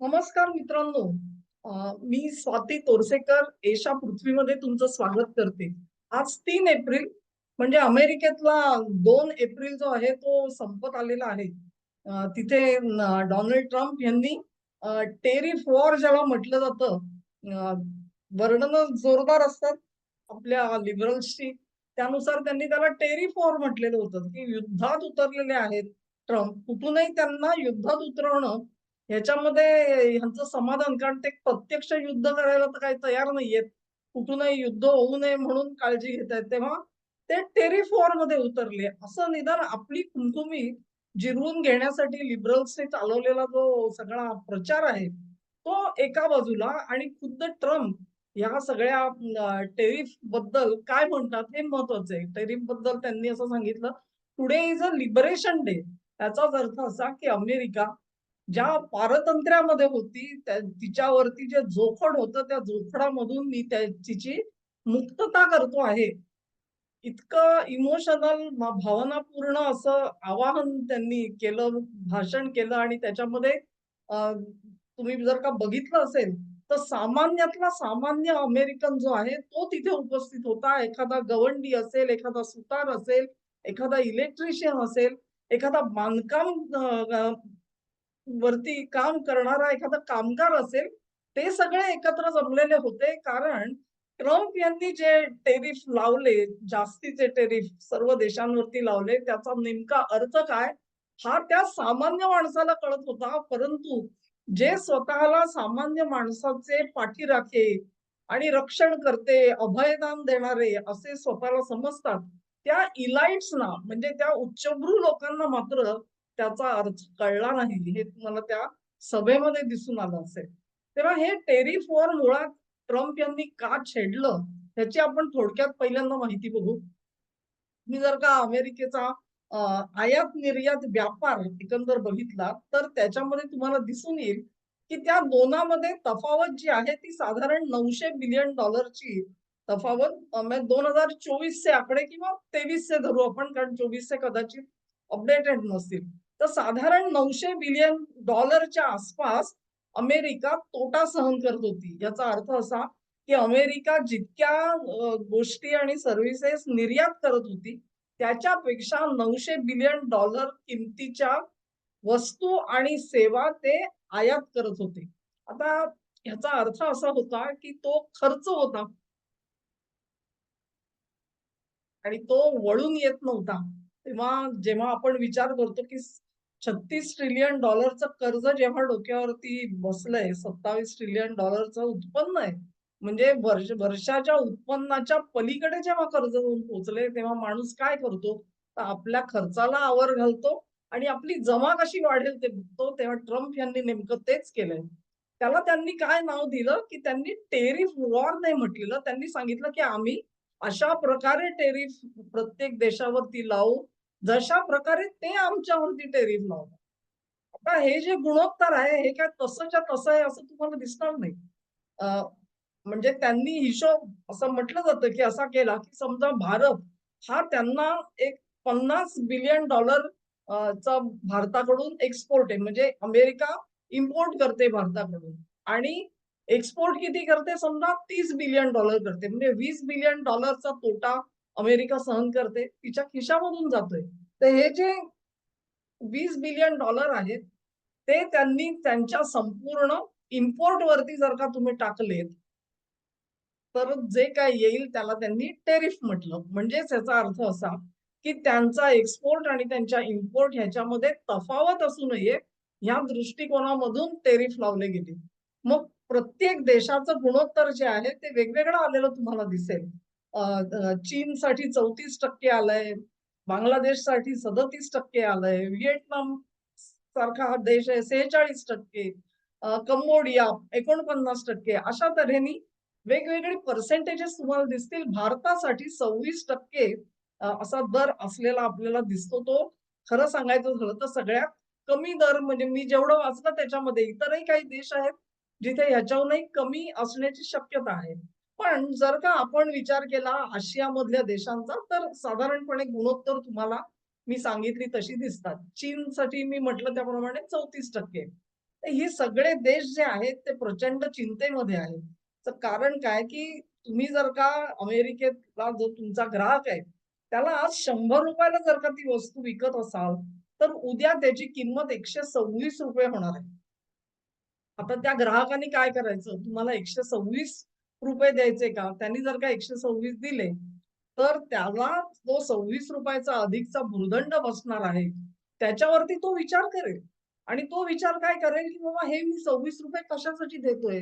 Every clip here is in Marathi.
नमस्कार मित्रांनो. मी स्वाती तोरसेकर एशा पृथ्वीमध्ये तुमचं स्वागत करते. आज तीन एप्रिल म्हणजे अमेरिकेतला दोन एप्रिल जो आहे तो संपत आलेला आहे. तिथे डोनाल्ड ट्रम्प यांनी टेरिफ वॉर ज्याला म्हटलं जातं वर्णन जोरदार असतात आपल्या लिबरल्सची. त्यानुसार त्यांनी त्याला टेरिफ वॉर म्हटलेलं होतं की युद्धात उतरलेले आहेत ट्रम्प. कुठूनही त्यांना युद्धात उतरवणं ह्याच्यामध्ये ह्यांचं समाधान कारण ते प्रत्यक्ष युद्ध करायला तर काही तयार नाहीयेत. कुठूनही युद्ध होऊ नये म्हणून काळजी घेत आहेत. तेव्हा ते टेरिफ वॉरमध्ये उतरले. असं निदान आपली कुमकुमी जिरवून घेण्यासाठी लिबरल्सने चालवलेला जो सगळा प्रचार आहे तो एका बाजूला आणि खुद्द ट्रम्प या सगळ्या टेरिफबद्दल काय म्हणतात हे महत्वाचं आहे. टेरिफबद्दल त्यांनी असं सांगितलं today is a liberation day त्याचाच अर्थ असा की अमेरिका ज्या पारतंत्र्यामध्ये होती त्या तिच्यावरती जे जोखड होतं त्या जोखडामधून मी त्या तिची मुक्तता करतो आहे. इतकं इमोशनल भावनापूर्ण असं आवाहन त्यांनी केलं भाषण केलं आणि त्याच्यामध्ये तुम्ही जर का बघितलं असेल तर सामान्यातला सामान्य अमेरिकन जो आहे तो तिथे उपस्थित होता. एखादा गवंडी असेल एखादा सुतार असेल एखादा इलेक्ट्रिशियन असेल एखादा बांधकाम वरती काम करणारा एखादा कामगार असेल ते सगळे एकत्र जमलेले होते कारण ट्रम्प यांनी जे टेरिफ लावले जास्तीचे टेरिफ सर्व देशांवरती लावले त्याचा नेमका अर्थ काय? हा त्या सामान्य माणसाला कळत होता परंतु जे स्वतःला सामान्य माणसाचे पाठीराखे आणि रक्षण करते अभयदान देणारे असे स्वतःला समजतात त्या इलाइट्सना म्हणजे त्या उच्चभ्रू लोकांना मात्र त्याचा अर्थ कळला नाही. हे तुम्हाला त्या सभेमध्ये दिसून आलं असेल. तेव्हा हे टेरिफ वॉर मुळात ट्रम्प यांनी का छेडलं त्याची आपण थोडक्यात पहिल्यांदा माहिती बघू. मी जर का अमेरिकेचा आयात निर्यात व्यापार एकंदर बघितला तर त्याच्यामध्ये तुम्हाला दिसून येईल की त्या दोनामध्ये तफावत जी आहे ती साधारण नऊशे बिलियन डॉलरची तफावत म्हणजे दोन हजार चोवीसचे आकडे किंवा तेवीसचे धरू आपण कारण चोवीसचे कदाचित अपडेटेड नसतील. तर साधारण नऊशे बिलियन डॉलरच्या आसपास अमेरिका तोटा सहन करत होती. याचा अर्थ असा की अमेरिका जितक्या गोष्टी आणि सर्व्हिसेस निर्यात करत होती त्याच्यापेक्षा नऊशे बिलियन डॉलर किमतीच्या वस्तू आणि सेवा ते आयात करत होते. आता ह्याचा अर्थ असा होता की तो खर्च होता. आणि तो वळून येत नव्हता. तेव्हा जेव्हा आपण विचार करतो की छत्तीस ट्रिलियन डॉलरचं कर्ज जेव्हा डोक्यावरती बसलंय सत्तावीस ट्रिलियन डॉलरचं उत्पन्न आहे म्हणजे वर्ष वर्षाच्या उत्पन्नाच्या पलीकडे जेव्हा कर्ज होऊन पोहोचले तेव्हा माणूस काय करतो? तर आपल्या खर्चाला आवर घालतो आणि आपली जमा कशी वाढेल ते बघतो. तेव्हा ट्रम्प यांनी नेमकं तेच केलंय. त्याला त्यांनी काय नाव दिलं? की त्यांनी टेरिफ वॉर नाही म्हटलेलं. त्यांनी सांगितलं की आम्ही अशा प्रकारे टेरिफ प्रत्येक देशावरती लावू जशा प्रकारे ते आमच्यावरती टेरिफ लावतात. आता हे जे गुणोत्तर आहे हे काय तसंच्या तसं आहे असं तुम्हाला दिसणार नाही. म्हणजे त्यांनी हिशोब असं म्हटलं जातं की असा केला की समजा भारत हा त्यांना एक पन्नास बिलियन डॉलर चा भारताकडून एक्सपोर्ट आहे. म्हणजे अमेरिका इम्पोर्ट करते भारताकडून. आणि एक्सपोर्ट किती करते? समजा तीस बिलियन डॉलर करते. म्हणजे वीस बिलियन डॉलरचा तोटा अमेरिका सहन करते तिच्या खिशामधून जातोय. तर हे जे वीस बिलियन डॉलर आहेत ते त्यांनी त्यांच्या संपूर्ण इम्पोर्ट वरती जर का तुम्ही टाकलेत तर जे काय येईल त्याला त्यांनी टेरिफ म्हटलं. म्हणजेच याचा अर्थ असा की त्यांचा एक्सपोर्ट आणि त्यांच्या इम्पोर्ट ह्याच्यामध्ये तफावत असू नये ह्या दृष्टिकोनामधून टेरिफ लावले गेले. मग प्रत्येक देशाचं गुणोत्तर जे आहे ते वेगवेगळं आलेलं तुम्हाला दिसेल. चीनसाठी चौतीस टक्के आलंय बांगलादेशसाठी सदतीस टक्के आलंय व्हिएटनाम सारखा हा देश आहे सेहेचाळीस टक्के कंबोडिया एकोणपन्नास टक्के अशा तऱ्हेने वेगवेगळे पर्सेंटेजेस तुम्हाला दिसतील. भारतासाठी सव्वीस टक्के असा दर असलेला आपल्याला दिसतो तो. खरं सांगायचं झालं तर सगळ्यात कमी दर म्हणजे मी जेवढं वाचलं त्याच्यामध्ये इतरही काही देश आहेत जिथे ह्याच्याहूनही कमी असण्याची शक्यता आहे. पण जर का आपण विचार केला आशियामधल्या देशांचा तर साधारणपणे गुणोत्तर तुम्हाला मी सांगितली तशी दिसतात चीनसाठी मी म्हटलं त्याप्रमाणे चौतीस टक्के तर हे सगळे देश जे आहेत ते प्रचंड चिंतेमध्ये आहेत. तर कारण काय, की तुम्ही जर का अमेरिकेतला जो तुमचा ग्राहक आहे, त्याला आज शंभर रुपयाला जर का ती वस्तू विकत असाल, तर उद्या त्याची किंमत ₹126 होणार आहे. आता त्या ग्राहकाने काय करायचं? तुम्हाला एकशे सव्वीस रुपये द्यायचे का? त्यांनी जर का 126 दिले, तर त्याला तो सव्वीस रुपयाचा अधिकचा भूदंड बसणार आहे. त्याच्यावरती तो विचार करेल आणि तो विचार काय करेल, की बाबा हे मी ₹26 कशासाठी देतोय?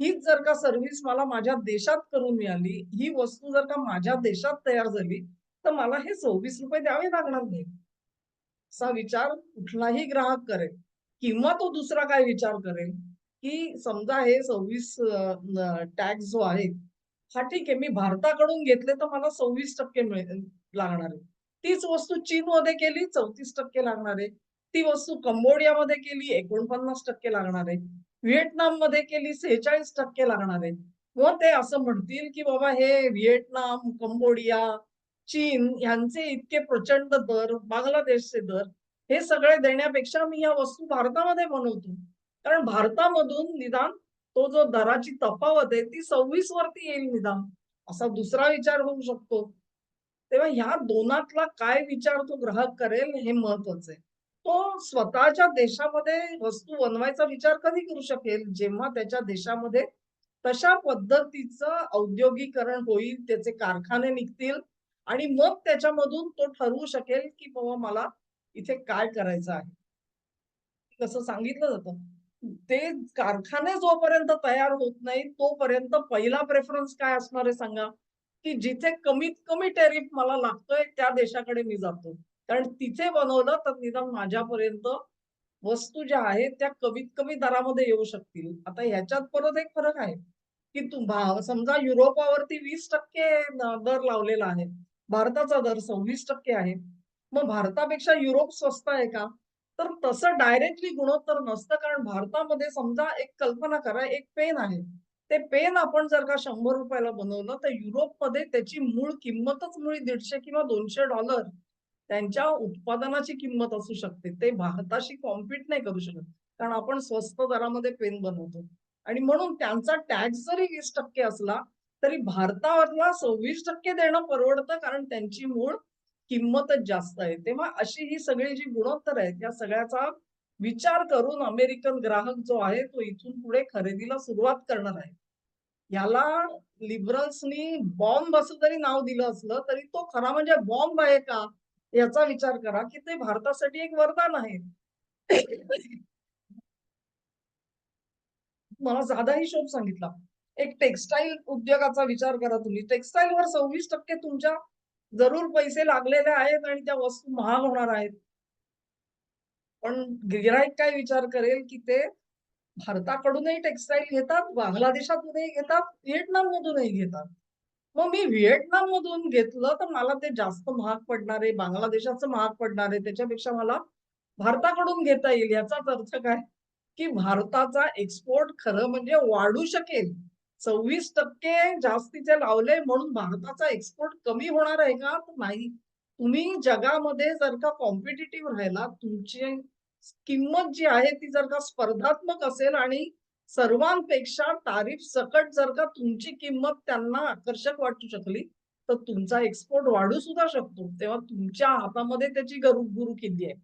हीच जर का सर्व्हिस मला माझ्या देशात करून मिळाली, ही वस्तू जर का माझ्या देशात तयार झाली, तर मला हे ₹26 द्यावे लागणार नाही असा विचार कुठलाही ग्राहक करेल किंवा तो दुसरा काय विचार करेल, की समजा हे सव्वीस टॅक्स जो आहे, हा ठीक आहे मी भारताकडून घेतले तर मला सव्वीस टक्के लागणार आहे. तीच वस्तू चीनमध्ये केली 34% लागणार आहे. ती वस्तू कंबोडियामध्ये केली 49% लागणार आहे. व्हिएतनाममध्ये केली 46% लागणार आहे. मग ते असं म्हणतील, की बाबा हे व्हिएतनाम, कंबोडिया, चीन यांचे इतके प्रचंड दर, बांगलादेशचे दर, हे सगळे देण्यापेक्षा मी या वस्तू भारतामध्ये बनवतो. कारण भारतामधून निदान तो जो दराची तफावत आहे ती 26 वरती येईल निदान, असा दुसरा विचार होऊ शकतो. तेव्हा ह्या दोनातला काय विचार तो ग्राहक करेल हे महत्वाचं आहे. तो स्वतःच्या देशामध्ये वस्तू बनवायचा विचार कधी करू शकेल? जेव्हा त्याच्या देशामध्ये तशा पद्धतीचं औद्योगिकरण होईल, त्याचे कारखाने निघतील आणि मग त्याच्यामधून तो ठरवू शकेल, की बाबा मला इथे काय करायचं आहे. कसं सांगितलं जातं. ते कारखाने जोपर्यंत तयार होत नाही, तोपर्यंत पहिला प्रेफरन्स काय असणार आहे सांगा? की जिथे कमीत कमी टॅरिफ मला लागतोय त्या देशाकडे मी जातो. कारण तिथे बनवलं तर निदान माझ्यापर्यंत वस्तू ज्या आहेत त्या कमीत कमी दरामध्ये येऊ शकतील. आता ह्याच्यात परत एक फरक आहे, की तू समजा युरोपावरती वीस टक्के दर लावलेला आहे. भारताचा दर 26% आहे. मग भारतापेक्षा युरोप स्वस्त आहे का? तर तसं डायरेक्टली गुणोत्तर नसतं. कारण भारतामध्ये समजा एक कल्पना करा, एक पेन आहे. ते पेन आपण जर का शंभर रुपयाला बनवलं, तर युरोपमध्ये त्याची मूळ किंमतच मुळी दीडशे किंवा $200 त्यांच्या उत्पादनाची किंमत असू शकते. ते भारताशी कॉम्पीट नाही करू शकत. कारण आपण स्वस्त दरामध्ये पेन बनवतो आणि म्हणून त्यांचा टॅक्स जरी 20% असला, तरी भारतावरला 26% देणं परवडतं कारण त्यांची मूळ किंमतच जास्त आहे. तेव्हा अशी ही सगळी जी गुणोत्तर आहेत, या सगळ्याचा विचार करून अमेरिकन ग्राहक जो आहे, तो इथून पुढे खरेदीला सुरुवात करणार आहे. याला लिबरल्सनी बॉम्ब असं जरी नाव दिलं असलं, तरी तो खरा म्हणजे बॉम्ब आहे का? याचा विचार करा, की ते भारतासाठी एक वरदान आहे. मला साधा हिशोब सांगितला. एक टेक्सटाईल उद्योगाचा विचार करा तुम्ही. टेक्सटाईलवर 26% तुमच्या जरूर पैसे लागलेले आहेत आणि त्या वस्तू महाग होणार आहेत. पण गिराईक काय विचार करेल, की ते भारताकडूनही टेक्सटाईल घेतात, बांगलादेशातूनही घेतात, व्हिएतनाममधूनही घेतात. मग मी व्हिएटनाम मधून घेतलं, तर मला ते जास्त महाग पडणार आहे, बांगलादेशाचं महाग पडणार आहे. त्याच्यापेक्षा मला भारताकडून घेता येईल. याचाच अर्थ काय, की भारताचा एक्सपोर्ट खरं म्हणजे वाढू शकेल. 26% जास्तीचे लावले म्हणून भारताचा एक्सपोर्ट कमी होणार आहे का? तर नाही. तुम्ही जगामध्ये जर का कॉम्पिटेटिव्ह राहिला तुमची किंमत जी आहे ती जर का स्पर्धात्मक असेल आणि सर्वांपेक्षा तारीफ सकट जर का तुमची किंमत त्यांना आकर्षक वाटू शकली, तर तुमचा एक्सपोर्ट वाढू सुद्धा शकतो. तेव्हा तुमच्या हातामध्ये त्याची गरु किल्ली आहे.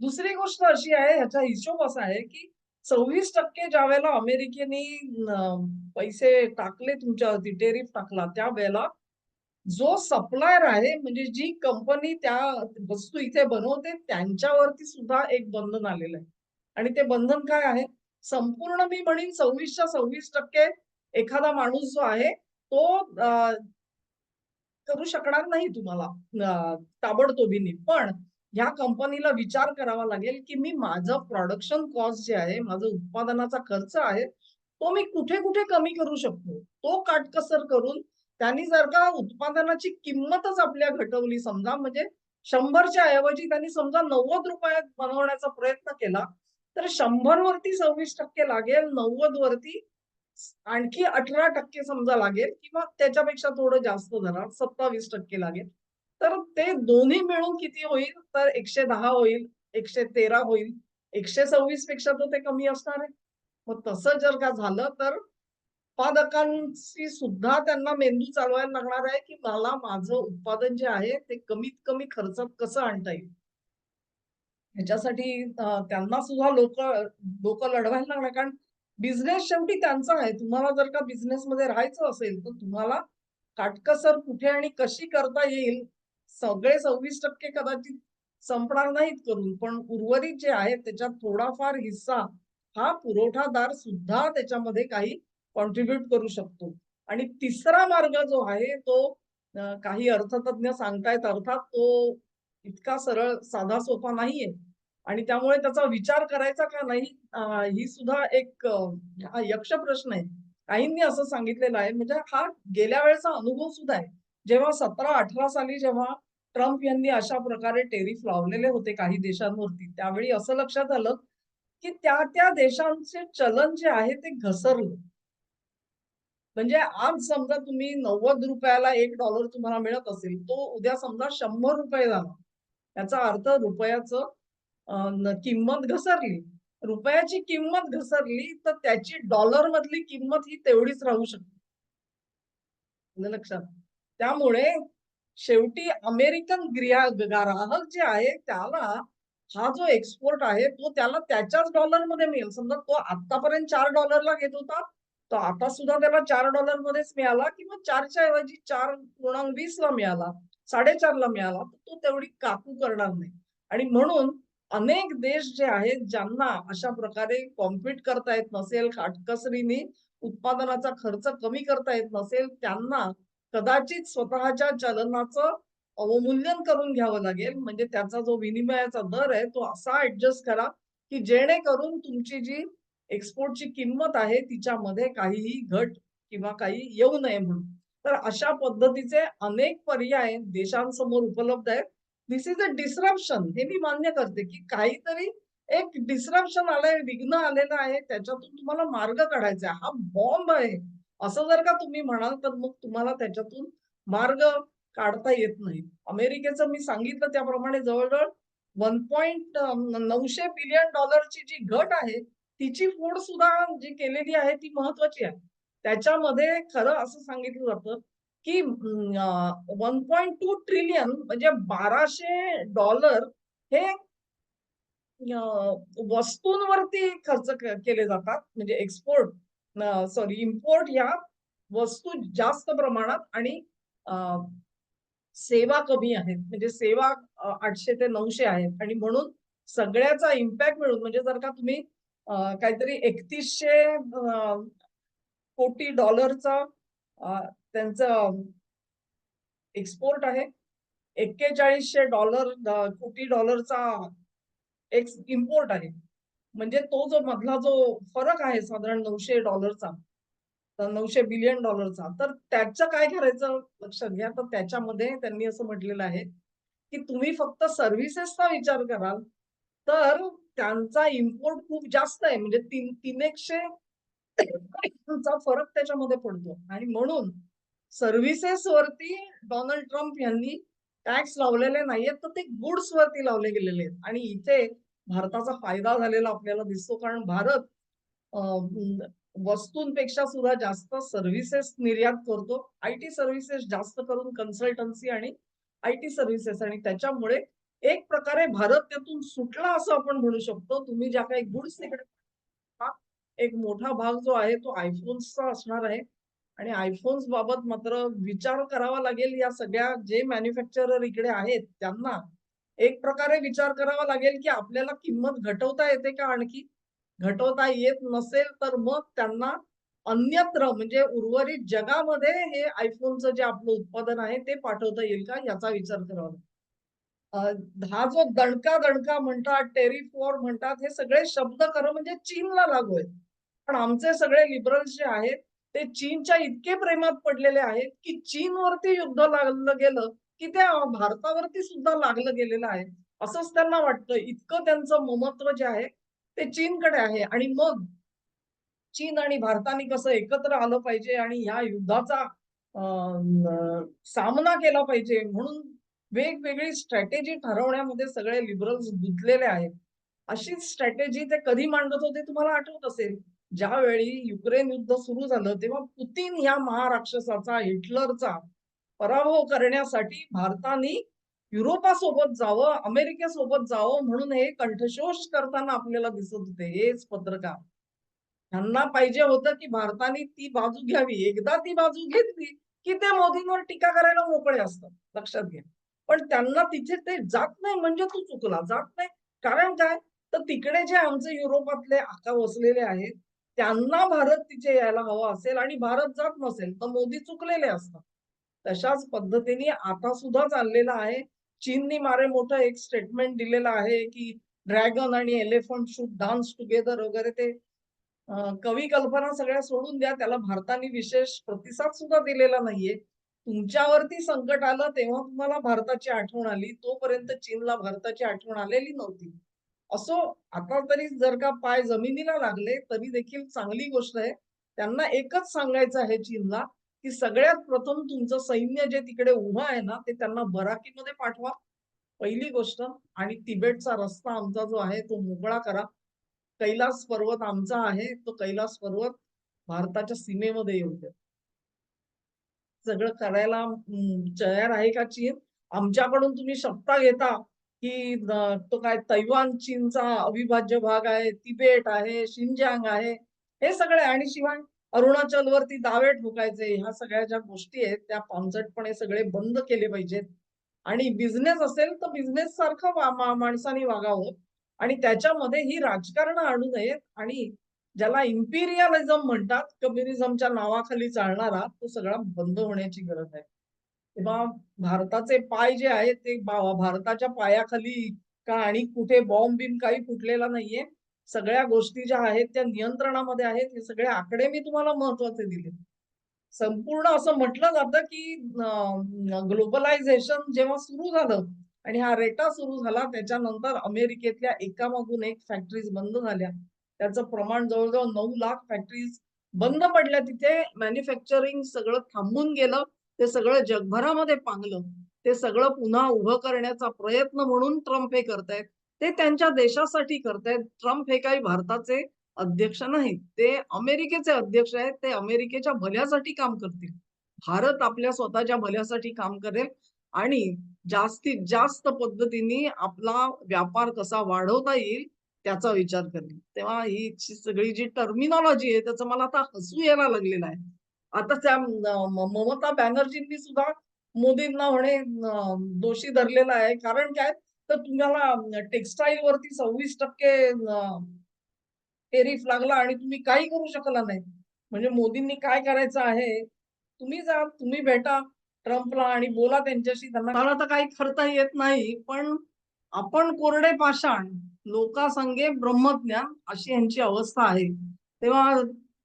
दुसरी गोष्ट अशी आहे, ह्याचा हिशोब असा आहे, की सव्वीस टक्के ज्या वेळेला अमेरिकेने पैसे टाकले तुमच्यावरती, टेरिफ टाकला, त्यावेळेला जो सप्लायर आहे, म्हणजे जी कंपनी त्या वस्तू इथे बनवते, त्यांच्यावरती सुद्धा एक बंधन आलेलं आहे. आणि ते बंधन काय आहे? संपूर्ण मी म्हणेन 26च्या 26% एखादा माणूस जो आहे, तो करू शकणार नाही तुम्हाला ताबडतोबीने. पण ह्या कंपनीला विचार करावा लागेल, की मी माझं प्रोडक्शन कॉस्ट जे आहे, माझं उत्पादनाचा खर्च आहे, तो मी कुठे-कुठे कमी करू शकतो. तो काटकसर करून त्यांनी जर का उत्पादनाची किंमतच आपल्या घटवली समजा, म्हणजे 100च्या ऐवजी त्यांनी समजा ₹90त बनवण्याचा प्रयत्न केला, तर शंभर वरती 26% लागेल, 90 वरती आणखी 18% समजा लागेल किंवा त्याच्यापेक्षा थोडं जास्त धरा, 27% लागेल. तर ते दोन्ही मिळून किती होईल? तर 110 होईल, 113 होईल, एकशे सव्वीसपेक्षा तर ते कमी असणार आहे. मग तसं जर का झालं तर उत्पादकांची सुद्धा त्यांना मेंदू चालवायला लागणार आहे की मला माझं उत्पादन जे आहे ते कमीत कमी खर्चात कसं आणता येईल? ह्याच्यासाठी त्यांना सुद्धा लोक लोक लढवायला लागणार कारण बिझनेस शेवटी त्यांचा आहे. तुम्हाला जर का बिझनेस मध्ये राहायचं असेल तर तुम्हाला काटकसर कुठे आणि कशी करता येईल सगळे सव्वीस टक्के कदाचित संपणार नाहीत करून पण उर्वरित जे आहे त्याच्यात थोडाफार हिस्सा हा पुरवठादार सुद्धा त्याच्यामध्ये काही कॉन्ट्रीब्युट करू शकतो. आणि तिसरा मार्ग जो आहे तो काही अर्थतज्ञ सांगतायत अर्थात तो इतका सरळ साधा सोपा नाहीये. आणि त्यामुळे त्याचा विचार करायचा का नाही ही सुद्धा एक हा यक्ष प्रश्न आहे. काहींनी असं सांगितलेलं आहे म्हणजे हा गेल्या वेळेचा अनुभव सुद्धा आहे. जेव्हा सतरा अठरा साली जेव्हा ट्रम्प यांनी अशा प्रकारे टेरिफ लावलेले होते काही देशांवरती. त्यावेळी असं लक्षात आलं की त्या त्या देशांचे चलन जे आहे ते घसरलं. म्हणजे आज समजा तुम्ही नव्वद रुपयाला एक डॉलर तुम्हाला मिळत असेल तो उद्या समजा शंभर रुपये झाला. याचा अर्थ रुपयाचं किंमत घसरली. रुपयाची किंमत घसरली तर त्याची डॉलर मधली किंमत ही तेवढीच राहू शकते. म्हणजे लक्षात. त्यामुळे शेवटी अमेरिकन ग्राहक जे आहे त्याला हा जो एक्सपोर्ट आहे तो त्याला त्याच्याच डॉलरमध्ये मिळेल. समजा तो आतापर्यंत चार डॉलरला घेत होता तो आता सुद्धा त्याला चार डॉलर मध्येच मिळाला किंवा चारच्या ऐवजी चार पूर्णांक वीस ला मिळाला साडेचारला मिळाला तर तो तेवढी काकू करणार नाही. आणि म्हणून अनेक देश जे आहेत ज्यांना अशा प्रकारे कॉम्पिट करता येत नसेल काटकसरीने उत्पादनाचा खर्च कमी करता येत नसेल त्यांना कदाचित स्वतःच्या चलनाचं अवमूल्यन करून घ्यावं लागेल. म्हणजे त्याचा जो विनिमयाचा दर आहे तो असा ऍडजस्ट करा की जेणेकरून तुमची जी एक्सपोर्टची किंमत आहे तिच्यामध्ये काहीही घट किंवा काही येऊ नये म्हणून. तर अशा पद्धतीचे अनेक पर्याय देशांसमोर उपलब्ध आहेत. दिस इज अ डिस्रप्शन हे मी मान्य करते की काहीतरी एक डिस्रप्शन आलंय विघ्न आलेलं आहे त्याच्यातून तुम्हाला मार्ग काढायचा आहे. हा बॉम्ब आहे. असं जर का तुम्ही म्हणाल तर मग तुम्हाला त्याच्यातून मार्ग काढता येत नाही. अमेरिकेचं मी सांगितलं त्याप्रमाणे जवळजवळ वन पॉइंट नऊशे बिलियन डॉलरची जी घट आहे तिची फोड सुद्धा जी केलेली आहे ती महत्वाची आहे. त्याच्यामध्ये खरं असं सांगितलं जातं की वन पॉइंट टू ट्रिलियन म्हणजे बाराशे डॉलर हे वस्तूंवरती खर्च केले जातात म्हणजे एक्सपोर्ट सॉरी इम्पोर्ट या वस्तू जास्त प्रमाणात आणि सेवा कमी आहेत. म्हणजे सेवा आठशे ते नऊशे आहेत. आणि म्हणून सगळ्याचा इम्पॅक्ट मिळून म्हणजे जर का तुम्ही काहीतरी एकतीसशे कोटी डॉलरचा त्यांचं एक्सपोर्ट आहे. एक्केचाळीसशे डॉलर कोटी डॉलरचा एक इम्पोर्ट आहे. म्हणजे तो जो मधला जो फरक आहे साधारण नऊशे डॉलरचा तर नऊशे बिलियन डॉलरचा तर त्याचं काय करायचं लक्षात घ्या. तर त्याच्यामध्ये त्यांनी असं म्हटलेलं आहे की तुम्ही फक्त सर्व्हिसेसचा विचार कराल तर त्यांचा इम्पोर्ट खूप जास्त आहे. म्हणजे तीन तीन एकशे चा फरक त्याच्यामध्ये पडतो. आणि म्हणून सर्व्हिसेस वरती डोनाल्ड ट्रम्प यांनी टॅक्स लावलेले नाहीयेत तर ते गुड्स वरती लावले गेलेले आहेत. आणि इथे भारताचा फायदा झालेला आपल्याला दिसतो. कारण भारत वस्तूंपेक्षा सुद्धा जास्त सर्व्हिसेस निर्यात करतो. आय टी सर्व्हिसेस जास्त करून कन्सल्टन्सी आणि आय टी सर्व्हिसेस आणि त्याच्यामुळे एक प्रकारे भारत त्यातून सुटला असं आपण म्हणू शकतो. तुम्ही ज्या काही गुड्स तिकडे हा एक मोठा भाग जो आहे तो आयफोन्सचा असणार आहे. आणि आयफोन्स बाबत मात्र विचार करावा लागेल या सगळ्या जे मॅन्युफॅक्चरर इकडे आहेत त्यांना एक प्रकारे विचार करावा लागेल की आपल्याला किंमत घटवता येते का आणखी? घटवता येत नसेल तर मग त्यांना अन्यत्र म्हणजे उर्वरित जगामध्ये हे आयफोनचं जे आपलं उत्पादन आहे ते पाठवता येईल का? याचा विचार करावा लागेल. हा जो दणका दणका म्हणतात टेरिफ वॉर म्हणतात हे सगळे शब्द खरं म्हणजे चीनला लागू आहेत. पण आमचे सगळे लिबरल्स जे आहेत ते चीनच्या इतके प्रेमात पडलेले आहेत की चीनवरती युद्ध लागलं गेलं. की त्या भारतावरती सुद्धा लागलं गेलेलं आहे. असंच त्यांना वाटतं. इतकं त्यांचं ममत्व जे आहे ते चीनकडे आहे. आणि मग चीन आणि भारताने कसं एकत्र आलं पाहिजे आणि ह्या युद्धाचा सामना केला पाहिजे म्हणून वेगवेगळी स्ट्रॅटेजी ठरवण्यामध्ये सगळे लिबरल्स गुंतलेले आहेत. अशीच स्ट्रॅटेजी ते कधी मांडत होते तुम्हाला आठवत असेल. ज्यावेळी युक्रेन युद्ध सुरू झालं तेव्हा पुतीन ह्या महाराक्षसाचा, हिटलरचा पराभव करण्यासाठी भारताने युरोपासोबत जावं, अमेरिकेसोबत जावं म्हणून हे कंठशोष करताना आपल्याला दिसत होते हेच पत्रकार. त्यांना पाहिजे होतं, की भारताने ती बाजू घ्यावी. एकदा ती बाजू घेतली, की ते मोदींवर टीका करायला मोकळे असतात. लक्षात घ्या. पण त्यांना तिथे ते जात नाही म्हणजे तू चुकला. जात नाही. कारण काय? तर तिकडे जे आमचे युरोपातले आका वसलेले आहेत, त्यांना भारत तिथे यायला हवा असेल आणि भारत जात नसेल, तर मोदी चुकलेले असतात. तशाच पद्धतीने आता सुद्धा चाललेला आहे. चीननी मारे मोठं एक स्टेटमेंट दिलेलं आहे, की ड्रॅगन आणि एलिफंट शूट डान्स टुगेदर वगैरे ते कवी कल्पना सगळ्या सोडून द्या. त्याला भारताने विशेष प्रतिसाद सुद्धा दिलेला नाहीये. तुमच्यावरती संकट आलं तेव्हा तुम्हाला भारताची आठवण आली. तोपर्यंत चीनला भारताची आठवण आलेली नव्हती. असो, आता तरी जर का पाय जमिनीला लागले तरी देखील चांगली गोष्ट आहे. त्यांना एकच सांगायचं आहे चीनला, की सगळ्यात प्रथम तुमचं सैन्य जे तिकडे उभं आहे ना, ते त्यांना बराकीमध्ये पाठवा. पहिली गोष्ट आणि तिबेटचा रस्ता आमचा जो आहे तो मोकळा करा. कैलास पर्वत आमचा आहे. तो कैलास पर्वत भारताच्या सीमेमध्ये येऊ द्या. सगळं करायला तयार आहे का चीन? आमच्याकडून तुम्ही शपथा घेता, की तो काय तैवान चीनचा अविभाज्य भाग आहे, तिबेट आहे, शिंजांग आहे. हे सगळे आणि शिवाय अरुणाचलवरती दावे ठोकायचे. ह्या सगळ्या ज्या गोष्टी आहेत त्या पानसटपणे सगळे बंद केले पाहिजेत. आणि बिझनेस असेल तर बिझनेस सारखं माणसांनी माणसाने वागावं आणि त्याच्यामध्ये ही राजकारण आणू नयेत आणि ज्याला इम्पिरियलिझम म्हणतात, कम्युनिझमच्या नावाखाली चालणारा तो सगळा बंद होण्याची गरज आहे. तेव्हा भारताचे पाय जे आहेत ते भारताच्या पायाखाली का आणि कुठे बॉम्ब बिम काही फुटलेला नाहीये. सगळ्या गोष्टी ज्या आहेत त्या नियंत्रणामध्ये आहेत. हे सगळे आकडे मी तुम्हाला महत्त्वाचे दिले. संपूर्ण असं म्हटलं जातं, की ग्लोबलायझेशन जेव्हा सुरू झालं आणि हा रेटा सुरू झाला त्याच्यानंतर अमेरिकेतल्या एकामागून एक फॅक्टरीज बंद झाल्या. त्याचं प्रमाण जवळ-जवळ 9 लाख फॅक्टरीज बंद पडल्या तिथे. मॅन्युफॅक्चरिंग सगळं थांबून गेलं. ते सगळं जगभरामध्ये पांगलं. ते सगळं पुन्हा उभं करण्याचा प्रयत्न म्हणून ट्रम्प हे करतायत. ते त्यांच्या देशासाठी करतायत. ट्रम्प हे काही भारताचे अध्यक्ष नाहीत. ते अमेरिकेचे अध्यक्ष आहेत. ते अमेरिकेच्या भल्यासाठी काम करतील. भारत आपल्या स्वतःच्या भल्यासाठी काम करेल आणि जास्तीत जास्त पद्धतीने आपला व्यापार कसा वाढवता येईल त्याचा विचार करेल. तेव्हा ही सगळी जी टर्मिनॉलॉजी आहे त्याचं मला आता हसू यायला लागलेलं आहे. आता त्या ममता बॅनर्जींनी सुद्धा मोदींना म्हणे दोषी धरलेलं आहे. कारण काय? तर तुम्हाला टेक्सटाईल वरती सव्वीस टक्के टेरिफ लागला आणि तुम्ही काही करू शकला नाही. म्हणजे मोदींनी काय करायचं आहे? तुम्ही जा, तुम्ही भेटा ट्रम्पला आणि बोला त्यांच्याशी. त्यांना मला तर काही करता येत नाही. पण आपण कोरडे पाषाण, लोकासंगे ब्रह्मज्ञान अशी यांची अवस्था आहे. तेव्हा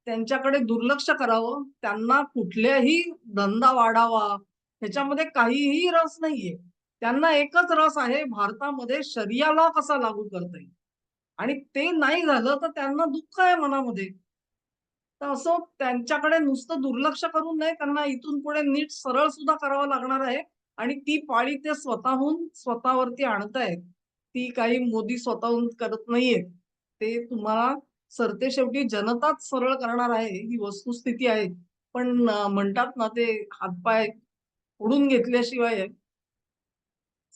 त्यांच्याकडे दुर्लक्ष करावं. त्यांना कुठल्याही धंदा वाढावा ह्याच्यामध्ये काहीही रस नाहीये. त्यांना एकच रस आहे भारतामध्ये शरिया लॉ कसा लागू करता येईल आणि ते नाही झालं तर त्यांना दुःख आहे मनामध्ये. तर असं त्यांच्याकडे नुसतं दुर्लक्ष करून नाही त्यांना इथून पुढे नीट सरळ सुद्धा करावं लागणार आहे आणि ती पाळी ते स्वतःहून स्वतःवरती आणतायत. ती काही मोदी स्वतःहून करत नाहीयेत. ते तुम्हाला सरते शेवटी जनताच सरळ करणार आहे ही वस्तुस्थिती आहे. पण म्हणतात ना ते हातपाय उडून घेतल्याशिवाय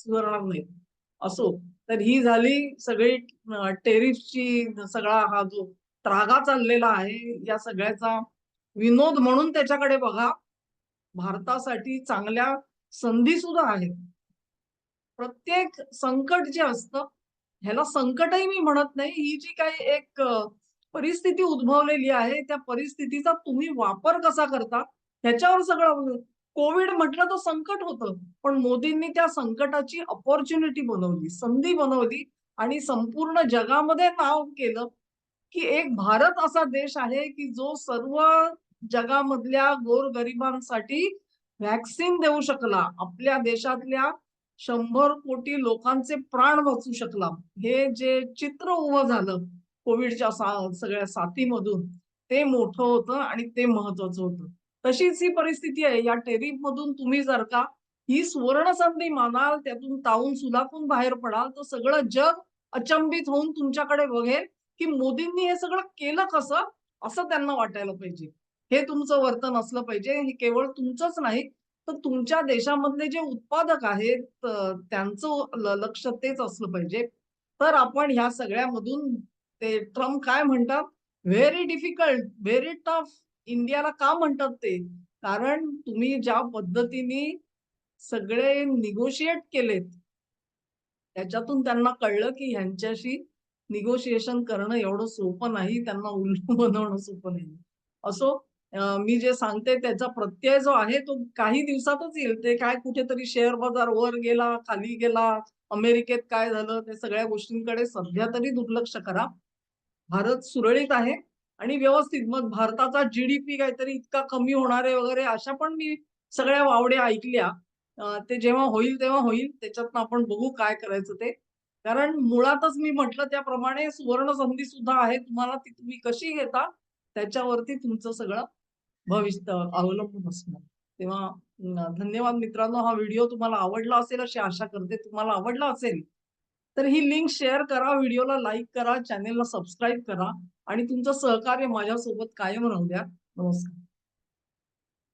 सुधारणार नाहीत. असो, तर ही झाली सगळी टेरिफची सगळा हा जो त्रागा चाललेला आहे, या सगळ्याचा विनोद म्हणून त्याच्याकडे बघा. भारतासाठी चांगल्या संधी सुद्धा आहेत. प्रत्येक संकट जे असतं, ह्याला संकटही मी म्हणत नाही. ही जी काही एक परिस्थिती उद्भवलेली आहे, त्या परिस्थितीचा तुम्ही वापर कसा करता, ह्याच्यावर सगळं कोविड म्हटलं तर संकट होतं. पण मोदींनी त्या संकटाची अपॉर्च्युनिटी बनवली, संधी बनवली आणि संपूर्ण जगामध्ये नाव केलं, की एक भारत असा देश आहे, की जो सर्व जगामधल्या गोरगरिबांसाठी व्हॅक्सिन देऊ शकला. आपल्या देशातल्या शंभर कोटी लोकांचे प्राण वाचू शकला. हे जे चित्र उभं झालं कोविडच्या सा सगळ्या साथीमधून, ते मोठं होतं आणि ते महत्वाचं होतं. तशीच ही परिस्थिती आहे. या टेरिफ मधून तुम्ही जर का ही सुवर्ण संधी मानाल, त्यातून ताऊन सुलाखून बाहेर पडाल, तर सगळं जग अचंबित होऊन तुमच्याकडे बघेल की मोदींनी हे सगळं केलं कसं असं त्यांना वाटायला पाहिजे. हे तुमचं वर्तन असलं पाहिजे. हे केवळ तुमचंच नाही तर तुमच्या देशामधले जे उत्पादक आहेत त्यांचं लक्ष तेच असलं पाहिजे. तर आपण ह्या सगळ्यामधून ते ट्रम्प काय म्हणतात? व्हेरी डिफिकल्ट व्हेरी टफ इंडियाला का म्हणतात ते? कारण तुम्ही ज्या पद्धतीने सगळे निगोशिएट केलेत त्याच्यातून त्यांना कळलं की ह्यांच्याशी निगोशिएशन करणं एवढं सोपं नाही त्यांना उल्लू बनवणं सोपं नाही. असो मी जे सांगते त्याचा प्रत्यय जो आहे तो काही दिवसातच येईल. ते काय कुठेतरी शेअर बाजार वर गेला खाली गेला अमेरिकेत काय झालं ते सगळ्या गोष्टींकडे सध्या तरी दुर्लक्ष करा. भारत सुरळीत आहे. आणि व्यवस्थित. मग भारताचा जीडीपी काहीतरी इतका कमी होणार आहे वगैरे अशा पण मी सगळ्या वावड्या ऐकल्या. ते जेव्हा होईल तेव्हा होईल. त्याच्यातनं आपण बघू काय करायचं ते. कारण मुळातच मी म्हटलं त्याप्रमाणे सुवर्ण संधी सुद्धा आहे. तुम्हाला ती तुम्ही कशी घेता त्याच्यावरती तुमचं सगळं भविष्य अवलंबून असणार. तेव्हा धन्यवाद मित्रांनो. हा व्हिडिओ तुम्हाला आवडला असेल अशी आशा करते. तुम्हाला आवडला असेल तर ही लिंक शेअर करा व्हिडिओला लाईक करा चॅनेलला सबस्क्राईब करा. आणि तुमचं सहकार्य माझ्यासोबत कायम राहू द्या. नमस्कार.